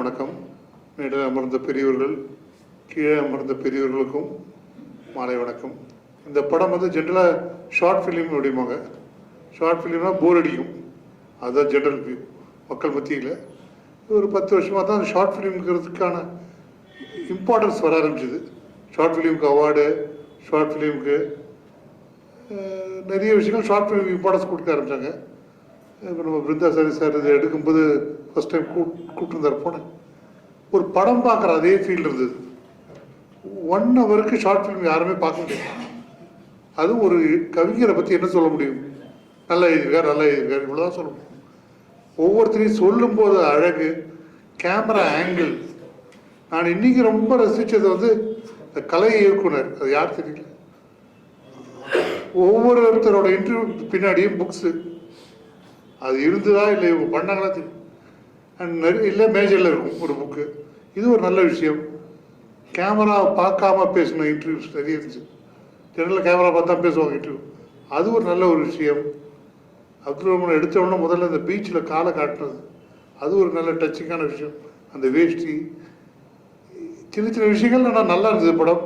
வணக்கம். மேடையில் அமர்ந்த பெரியவர்கள் கீழே அமர்ந்த பெரியவர்களுக்கும் மாலை வணக்கம். இந்த படம் வந்து ஜென்ரலாக ஷார்ட் ஃபிலிம் அப்படிம்பாங்க ஷார்ட் ஃபிலிம்னா போர் அடிக்கும். அதுதான் ஜென்ரல் வியூ மக்கள் மத்தியில். ஒரு பத்து வருஷமாக தான் ஷார்ட் ஃபிலிம்ங்கிறதுக்கான இம்பார்ட்டன்ஸ் வர ஆரம்பிச்சிது. ஷார்ட் ஃபிலிமுக்கு அவார்டு ஷார்ட் ஃபிலிமுக்கு நிறைய விஷயங்கள் ஷார்ட் ஃபிலிம் இம்பார்ட்டன்ஸ் கொடுக்க ஆரம்பித்தாங்க இப்போ நம்ம பிருந்தாசாரி சார் இது எடுக்கும்போது ஃபஸ்ட் டைம் கூட் கூப்பிட்டுருந்தார் போனேன் ஒரு படம் பார்க்குற அதே ஃபீல் இருந்தது. ஒன் ஹவருக்கு ஷார்ட் ஃபிலிம் யாருமே பார்க்க முடியாது. அதுவும் ஒரு கவிஞரை பற்றி என்ன சொல்ல முடியும்? நல்லா எழுதியிருக்கார் நல்லா எழுதியிருக்கார். இவ்வளோதான் சொல்ல முடியும். ஒவ்வொருத்தரையும் சொல்லும்போது அழகு கேமரா ஆங்கிள் நான் இன்னைக்கு ரொம்ப ரசித்தது வந்து இந்த கலை இயக்குனர். அது யார் தெரியல? ஒவ்வொருத்தரோட இன்டர்வியூ பின்னாடியும் புக்ஸு அது இருந்ததா இல்லை இவங்க பண்ணாங்களா தெரியும் அண்ட் இல்லை மேஜரில் இருக்கும் ஒரு புக்கு இது ஒரு நல்ல விஷயம். கேமரா பார்க்காம பேசின இன்டர்வியூஸ் நிறைய இருந்துச்சு. ஜெனரலாக கேமரா பார்த்தா பேசுவாங்க இன்டர்வியூ அது ஒரு நல்ல ஒரு விஷயம். அப்துல் ரஹ்மான் எடுத்த உடனே முதல்ல இந்த பீச்சில் காலை காட்டுறது. அது ஒரு நல்ல டச்சிங்கான விஷயம். அந்த வேஷ்டி சின்ன சின்ன விஷயங்கள் ஆனால் நல்லா இருந்தது படம்.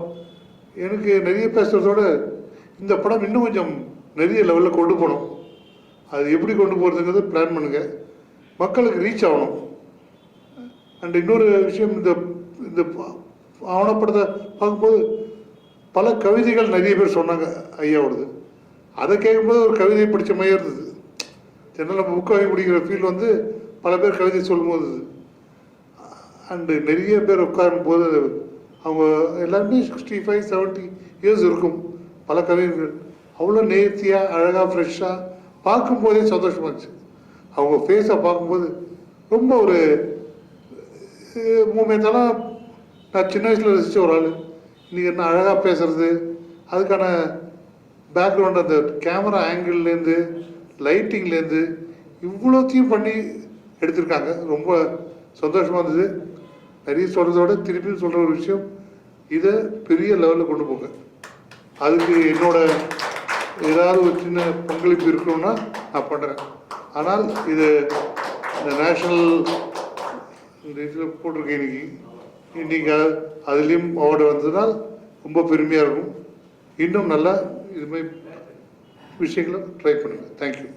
எனக்கு நிறைய பேசுகிறதோட இந்த படம் இன்னும் கொஞ்சம் நிறைய லெவலில் கொண்டு போகணும். அது எப்படி கொண்டு போகிறதுங்கிறத பிளான் பண்ணுங்க. மக்களுக்கு ரீச் ஆகணும். அண்ட் இன்னொரு விஷயம் இந்த இந்த ஆவணப்படத்தை பார்க்கும்போது பல கவிதைகள் நிறைய பேர் சொன்னாங்க ஐயாவோடது. அதை கேட்கும்போது ஒரு கவிதை படித்த மாதிரியே இருந்தது. ஜெனரல் நம்ம புக் வாங்கி ஃபீல் வந்து பல பேர் கவிதை சொல்லும்போது. அண்டு நிறைய பேர் உட்காரும் போது அவங்க எல்லாருமே சிக்ஸ்டி ஃபைவ் செவன்ட்டி இயர்ஸ் இருக்கும் பல கவிஞர்கள் அவ்வளோ நேர்த்தியாக அழகாக ஃப்ரெஷ்ஷாக பார்க்கும்போதே சந்தோஷமாக இருந்துச்சு. அவங்க ஃபேஸை பார்க்கும்போது ரொம்ப ஒரு மூமெண்ட்டெல்லாம் நான் சின்ன வயசில் ரசித்த ஒரு ஆள். இன்றைக்கி என்ன அழகாக பேசுறது அதுக்கான பேக்ரவுண்ட் அந்த கேமரா ஆங்கிள்லேருந்து லைட்டிங்லேருந்து இவ்வளோத்தையும் பண்ணி எடுத்திருக்காங்க. ரொம்ப சந்தோஷமாக இருந்தது. நிறைய சொல்கிறதோட திருப்பி சொல்கிற ஒரு விஷயம் இதை பெரிய லெவலில் கொண்டு போங்க. அதுக்கு என்னோட ஏதாவது ஒரு சின்ன பங்களிப்பு இருக்கணும்னா நான் பண்ணுறேன் ஆனால் இது இந்த நேஷ்னல் இந்த இதில் போட்டிருக்கேன் இன்னைக்கு. இன்றைக்கி அது- அதுலேயும் அவார்டு வந்ததுனால் ரொம்ப பெருமையாக இருக்கும். இன்னும் நல்லா இது மாதிரி விஷயங்களை ட்ரை பண்ணுங்கள் தேங்க்யூ